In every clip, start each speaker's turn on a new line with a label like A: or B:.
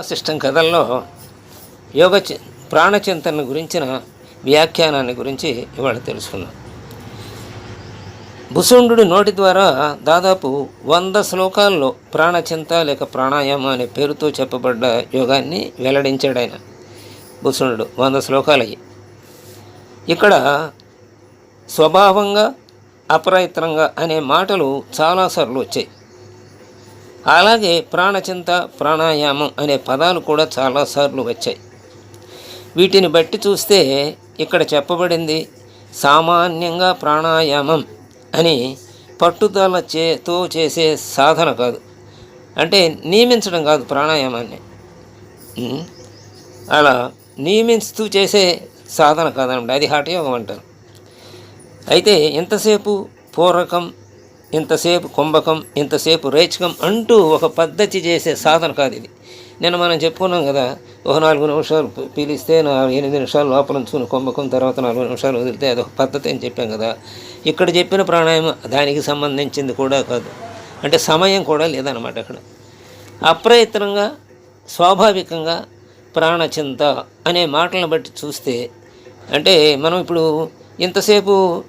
A: System కథల్లో యోగ చి- ప్రాణచింతన గురించిన వ్యాఖ్యానాన్ని గురించి ఇవాళ తెలుసుకుందాం. భుసుండు నోటి ద్వారా దాదాపు వంద శ్లోకాల్లో ప్రాణచింత లేక ప్రాణాయామం అనే పేరుతో చెప్పబడ్డ యోగాన్ని వెల్లడించాడు ఆయన భుసుండు వంద శ్లోకాలయ్యి ఇక్కడ స్వభావంగా అప్రయత్నంగా అనే మాటలు చాలాసార్లు వచ్చాయి. అలాగే ప్రాణచింత ప్రాణాయామం అనే పదాలు కూడా చాలాసార్లు వచ్చాయి. వీటిని బట్టి చూస్తే ఇక్కడ చెప్పబడింది సామాన్యంగా ప్రాణాయామం అని పట్టుదల చేతో చేసే సాధన కాదు. అంటే నియమించడం కాదు ప్రాణాయామాన్ని. అలా నియమిస్తూ చేసే సాధన కాదనమాట. అది హఠయోగం అంటారు. అయితే ఎంతసేపు పూరకం ఇంతసేపు కుంభకం ఇంతసేపు రేచకం అంటూ ఒక పద్ధతి చేసే సాధన కాదు ఇది. నిన్న మనం చెప్పుకున్నాం కదా ఒక నాలుగు నిమిషాలు పీలిస్తే నా ఎనిమిది నిమిషాలు లోపల ఉంచుకుని కుంభకం తర్వాత నాలుగు నిమిషాలు వదిలితే అదొక పద్ధతి అని చెప్పాం కదా. ఇక్కడ చెప్పిన ప్రాణాయామం దానికి సంబంధించింది కూడా కాదు. అంటే సమయం కూడా లేదనమాట అక్కడ. అప్రయత్నంగా స్వాభావికంగా ప్రాణచింత అనే మాటలను బట్టి చూస్తే అంటే మనం ఇప్పుడు ఇంతసేపు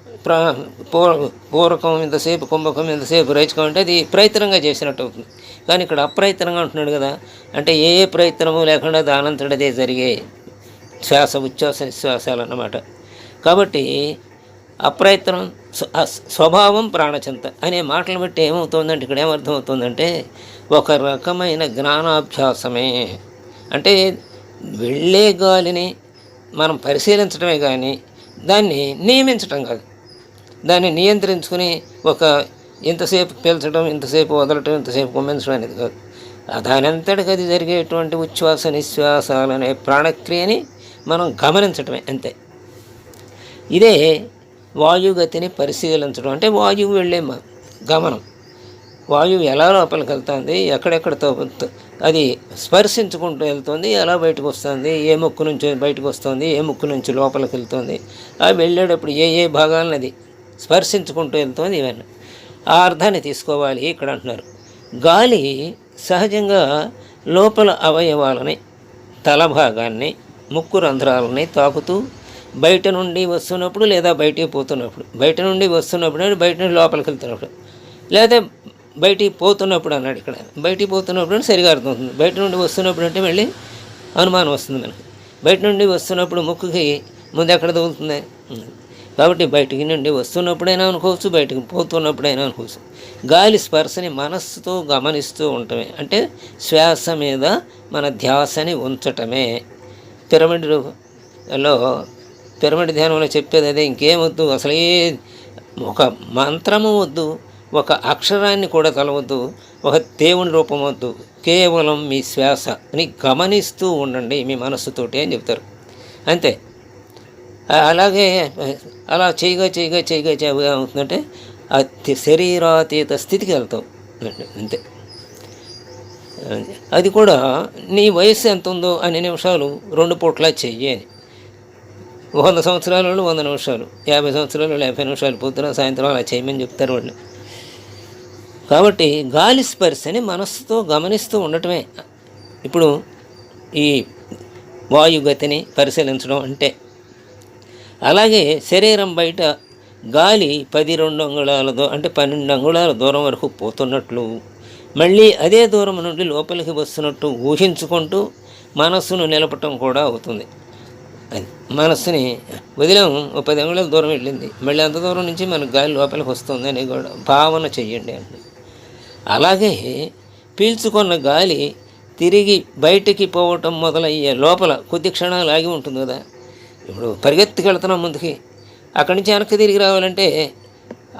A: పూరకం ఇంతసేపు కుంభకం ఇంతసేపు రైచకం అంటే అది ప్రయత్నంగా చేసినట్టు అవుతుంది. కానీ ఇక్కడ అప్రయత్నంగా అంటున్నాడు కదా అంటే ఏ ఏ ప్రయత్నము లేకుండా దానంతటదే జరిగే శ్వాస ఉచ్ఛ్వాస నిశ్వాసాలు అన్నమాట. కాబట్టి అప్రయత్నం స్వభావం ప్రాణచింత అనే మాటలు బట్టి ఏమవుతుందంటే ఇక్కడ ఏమర్థమవుతుందంటే ఒక రకమైన జ్ఞానాభ్యాసమే. అంటే వెళ్ళే గాలిని మనం పరిశీలించడమే కానీ దాన్ని నియమించటం కాదు. దాన్ని నియంత్రించుకుని ఒక ఇంతసేపు పీల్చడం ఇంతసేపు వదలటం ఇంతసేపు కుమ్మించడం అనేది కాదు. దానంతటికి అది జరిగేటువంటి ఉచ్ఛ్వాస నిశ్వాసాలు అనే ప్రాణక్రియని మనం గమనించటమే అంతే. ఇదే వాయుగతిని పరిశీలించడం. అంటే వాయువు వెళ్ళే గమనం. వాయువు ఎలా లోపలికి వెళ్తుంది ఎక్కడెక్కడతో అది స్పర్శించుకుంటూ వెళ్తుంది ఎలా బయటకు వస్తుంది ఏ ముక్కు నుంచి బయటకు వస్తుంది ఏ ముక్కు నుంచి లోపలికి వెళ్తుంది ఆ వెళ్ళేటప్పుడు ఏ ఏ భాగాలను అది స్పర్శించుకుంటూ వెళ్తుంది ఇవన్నీ ఆ అర్థాన్ని తీసుకోవాలి ఇక్కడ అంటున్నారు. గాలి సహజంగా లోపల అవయవాలని తల భాగాన్ని ముక్కు రంధ్రాలని తాకుతూ బయట నుండి వస్తున్నప్పుడు లేదా బయటికి పోతున్నప్పుడు బయట నుండి వస్తున్నప్పుడు అంటే బయట నుండి లోపలికి వెళ్తున్నప్పుడు లేదా బయటికి పోతున్నప్పుడు అన్నాడు ఇక్కడ. బయటికి పోతున్నప్పుడు అంటే సరిగా అర్థమవుతుంది బయట నుండి వస్తున్నప్పుడు అంటే మళ్ళీ అనుమానం వస్తుంది మనకి. బయట నుండి వస్తున్నప్పుడు ముక్కుకి ముందు ఎక్కడ తగులుతుంది? కాబట్టి బయటికి నుండి వస్తున్నప్పుడైనా అనుకోవచ్చు బయటికి పోతున్నప్పుడైనా అనుకోవచ్చు. గాలి స్పర్శని మనస్సుతో గమనిస్తూ ఉండటమే. అంటే శ్వాస మీద మన ధ్యాసని ఉంచటమే. పిరమిడ్లో పిరమిడ్ ధ్యానంలో చెప్పేది అదే ఇంకేం వద్దు అసలు ఏ ఒక మంత్రము వద్దు ఒక అక్షరాన్ని కూడా కలవద్దు ఒక దేవుని రూపం వద్దు. కేవలం మీ శ్వాస అని గమనిస్తూ ఉండండి మీ మనస్సుతోటి అని చెప్తారు. అంతే. అలాగే అలా చేయగా చేయగా చేయగా చేయగా అవుతుందంటే అతి శరీరాతీత స్థితికి వెళ్తాం అంతే. అది కూడా నీ వయస్సు ఎంత ఉందో అన్ని నిమిషాలు రెండు పూట్ల చెయ్యి అని. వంద సంవత్సరాలు వంద నిమిషాలు యాభై సంవత్సరాలు యాభై నిమిషాలు పొద్దున సాయంత్రం అలా చేయమని చెప్తారు వాళ్ళు. కాబట్టి గాలి స్పర్శని మనస్సుతో గమనిస్తూ ఉండటమే. ఇప్పుడు ఈ వాయుగతిని పరిశీలించడం అంటే అలాగే శరీరం బయట గాలి పది రెండు అంగుళాల అంటే పన్నెండు అంగుళాల దూరం వరకు పోతున్నట్లు మళ్ళీ అదే దూరం నుండి లోపలికి వస్తున్నట్టు ఊహించుకుంటూ మనస్సును నిలపటం కూడా అవుతుంది. అది మనస్సుని వదిలాం ఓ పది అంగుళాల దూరం వెళ్ళింది మళ్ళీ అంత దూరం నుంచి మనకు గాలి లోపలికి వస్తుంది అని కూడా భావన చెయ్యండి అంటే అలాగే పీల్చుకున్న గాలి తిరిగి బయటికి పోవటం మొదలయ్యే లోపల కొద్ది క్షణాలు ఆగి ఉంటుంది కదా ఇప్పుడు పరిగెత్తుకెళ్తున్నాం ముందుకి. అక్కడి నుంచి వెనక్కి తిరిగి రావాలంటే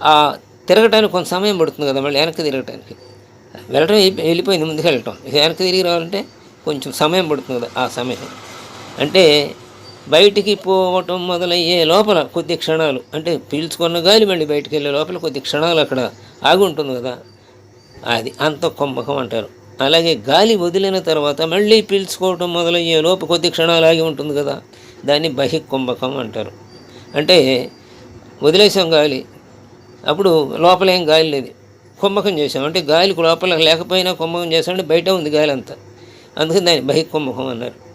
A: ఆ తిరగటానికి కొంత సమయం పడుతుంది కదా మళ్ళీ వెనక్కి తిరగటానికి. వెళ్ళటం వెళ్ళిపోయింది ముందుకు వెళ్ళటం. ఇక వెనక్కి తిరిగి రావాలంటే కొంచెం సమయం పడుతుంది కదా ఆ సమయం. అంటే బయటికి పోవటం మొదలయ్యే లోపల కొద్ది క్షణాలు అంటే పీల్చుకున్న గాలి మళ్ళీ బయటికి వెళ్ళే లోపల కొద్ది క్షణాలు అక్కడ ఆగి ఉంటుంది కదా. అది అంత కుంభకం అంటారు. అలాగే గాలి వదిలిన తర్వాత మళ్ళీ పీల్చుకోవటం మొదలయ్యే లోపు కొద్ది క్షణాలు ఆగి ఉంటుంది కదా. దాన్ని బహికుంభకం అంటారు. అంటే వదిలేసాం గాలి అప్పుడు లోపల ఏం గాలి లేదు. కుంభకం చేసాం అంటే గాలికి లోపల లేకపోయినా కుంభకం చేసామంటే బయట ఉంది గాలి అంతా. అందుకని దాన్ని బహికుంభకం అన్నారు.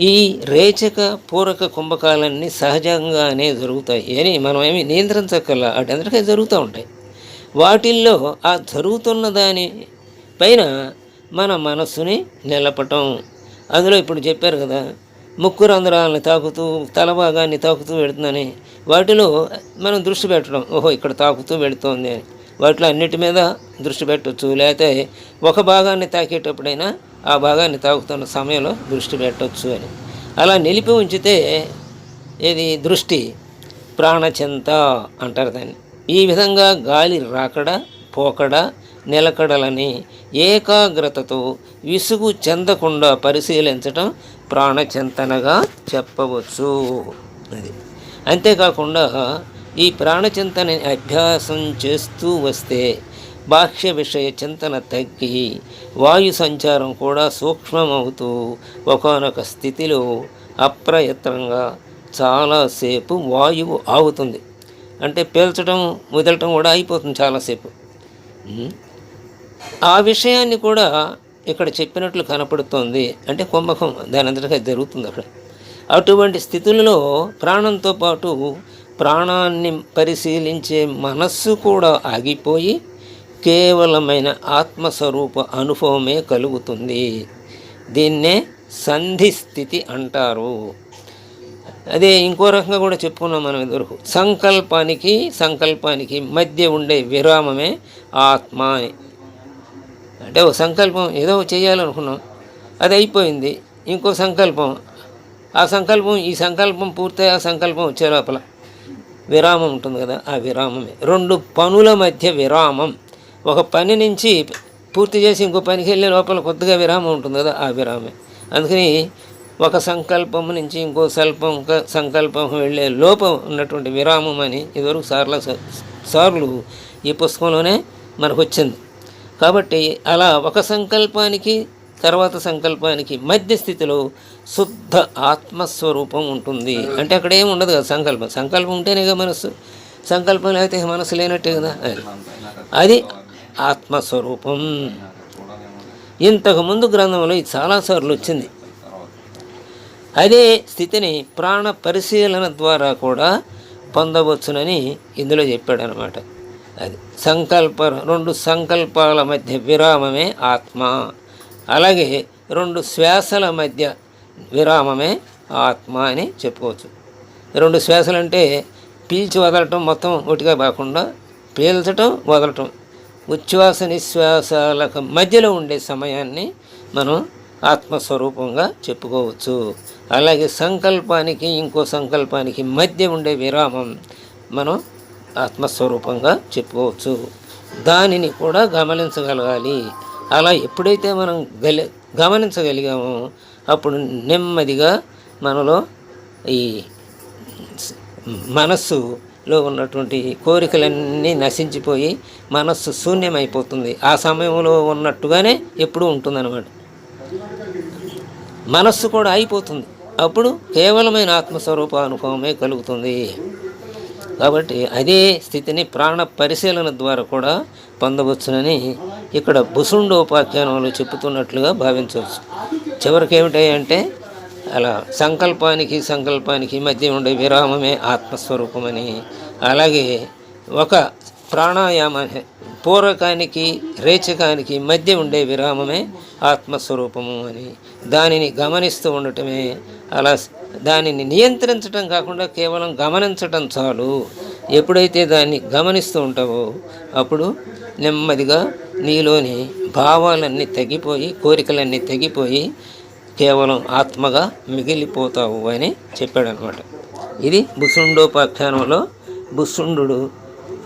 A: ఈ రేచక పూరక కుంభకాలన్నీ సహజంగానే జరుగుతాయి. అని మనం ఏమి నియంత్రించక్కర్లా అటందరికీ జరుగుతూ ఉంటాయి. వాటిల్లో ఆ జరుగుతున్న దాని పైన మన మనస్సుని నిలపటం. అందులో ఇప్పుడు చెప్పారు కదా ముక్కు రంధ్రాలను తాకుతూ తల భాగాన్ని తాకుతూ వెళుతుందని వాటిలో మనం దృష్టి పెట్టడం. ఓహో ఇక్కడ తాకుతూ వెళుతోంది అని. వాటిలో అన్నిటి మీద దృష్టి పెట్టవచ్చు లేకపోతే ఒక భాగాన్ని తాకేటప్పుడైనా ఆ భాగాన్ని తాకుతున్న సమయంలో దృష్టి పెట్టవచ్చు అని. అలా నిలిపి ఉంచితే ఇది దృష్టి. ప్రాణచింత అంటారు దాన్ని. ఈ విధంగా గాలి రాకడ పోకడ నిలకడలని ఏకాగ్రతతో విసుగు చెందకుండా పరిశీలించటం ప్రాణచింతనగా చెప్పవచ్చు. అది. అంతేకాకుండా ఈ ప్రాణచింతనని అభ్యాసం చేస్తూ వస్తే బాహ్య విషయ చింతన తగ్గి వాయు సంచారం కూడా సూక్ష్మమవుతూ ఒకనొక స్థితిలో అప్రయత్నంగా చాలాసేపు వాయువు ఆగుతుంది. అంటే పీల్చడం వదలటం కూడా అయిపోతుంది చాలాసేపు ఆ విషయాన్ని కూడా ఇక్కడ చెప్పినట్లు కనపడుతోంది. అంటే కుంభకం దాని అంతటా జరుగుతుంది అక్కడ. అటువంటి స్థితులలో ప్రాణంతో పాటు ప్రాణాన్ని పరిశీలించే మనస్సు కూడా ఆగిపోయి కేవలమైన ఆత్మస్వరూప అనుభవమే కలుగుతుంది. దీన్నే సంధి స్థితి అంటారు. అదే ఇంకో రకంగా కూడా చెప్పుకున్నాం మనం ఇదివరకు. సంకల్పానికి సంకల్పానికి మధ్య ఉండే విరామమే ఆత్మ అని. అంటే ఒక సంకల్పం ఏదో చేయాలనుకున్నాం అది అయిపోయింది. ఇంకో సంకల్పం ఆ సంకల్పం ఈ సంకల్పం పూర్తయి ఆ సంకల్పం వచ్చే లోపల విరామం ఉంటుంది కదా ఆ విరామమే. రెండు పనుల మధ్య విరామం. ఒక పని నుంచి పూర్తి చేసి ఇంకో పనికి వెళ్ళే లోపల కొద్దిగా విరామం ఉంటుంది కదా ఆ విరామే. అందుకని ఒక సంకల్పం నుంచి ఇంకో స్వల్పం సంకల్పం వెళ్ళే లోపం ఉన్నటువంటి విరామం అని ఇదివరకు సార్ల సార్లు ఈ పుస్తకంలోనే మనకు వచ్చింది. కాబట్టి అలా ఒక సంకల్పానికి తర్వాత సంకల్పానికి మధ్య స్థితిలో శుద్ధ ఆత్మస్వరూపం ఉంటుంది. అంటే అక్కడ ఏమి ఉండదు కదా సంకల్పం. సంకల్పం ఉంటేనే కదా మనస్సు. సంకల్పం లేకపోతే మనసు లేనట్టే కదా అది అది ఆత్మస్వరూపం. ఇంతకుముందు గ్రంథంలో ఇది చాలాసార్లు వచ్చింది. అదే స్థితిని ప్రాణ పరిశీలన ద్వారా కూడా పొందవచ్చునని ఇందులో చెప్పాడనమాట. అది సంకల్ప రెండు సంకల్పాల మధ్య విరామమే ఆత్మ. అలాగే రెండు శ్వాసల మధ్య విరామమే ఆత్మ అని చెప్పుకోవచ్చు. రెండు శ్వాసలు అంటే పీల్చి వదలటం మొత్తం ఒకటిగా కాకుండా పీల్చటం వదలటం. ఉచ్ఛ్వాస నిశ్వాసాలకు మధ్యలో ఉండే సమయాన్ని మనం ఆత్మస్వరూపంగా చెప్పుకోవచ్చు. అలాగే సంకల్పానికి ఇంకో సంకల్పానికి మధ్య ఉండే విరామం మనం ఆత్మస్వరూపంగా చెప్పుకోవచ్చు. దానిని కూడా గమనించగలగాలి. అలా ఎప్పుడైతే మనం గలి గమనించగలిగామో అప్పుడు నెమ్మదిగా మనలో ఈ మనస్సులో ఉన్నటువంటి కోరికలన్నీ నశించిపోయి మనస్సు శూన్యమైపోతుంది. ఆ సమయంలో ఉన్నట్టుగానే ఎప్పుడూ ఉంటుందన్నమాట. మనస్సు కూడా అయిపోతుంది. అప్పుడు కేవలమైన ఆత్మస్వరూప అనుభవమే కలుగుతుంది. కాబట్టి అదే స్థితిని ప్రాణ పరిశీలన ద్వారా కూడా పొందవచ్చునని ఇక్కడ భుసుండోపాఖ్యానంలో చెప్తున్నట్లుగా భావించవచ్చు. చివరికి ఏమిటాయంటే అలా సంకల్పానికి సంకల్పానికి మధ్య ఉండే విరామమే ఆత్మస్వరూపమని అలాగే ఒక ప్రాణాయామ పూరకానికి రేచకానికి మధ్య ఉండే విరామమే ఆత్మస్వరూపము అని దానిని గమనిస్తూ ఉండటమే అలా దానిని నియంత్రించటం కాకుండా కేవలం గమనించటం చాలు. ఎప్పుడైతే దాన్ని గమనిస్తూ ఉంటావో అప్పుడు నెమ్మదిగా నీలోని భావాలన్నీ తగ్గిపోయి కోరికలన్నీ తగ్గిపోయి కేవలం ఆత్మగా మిగిలిపోతావు అని చెప్పాడనమాట. ఇది భుసుండోపాఖ్యానంలో భుసుండు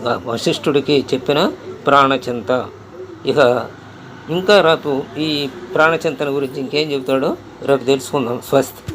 A: వశిష్ఠుడికి చెప్పిన ప్రాణచింత. ఇక ఇంకా రేపు ఈ ప్రాణచింతన గురించి ఇంకేం చెబుతాడో రేపు తెలుసుకుందాం. స్వస్తి.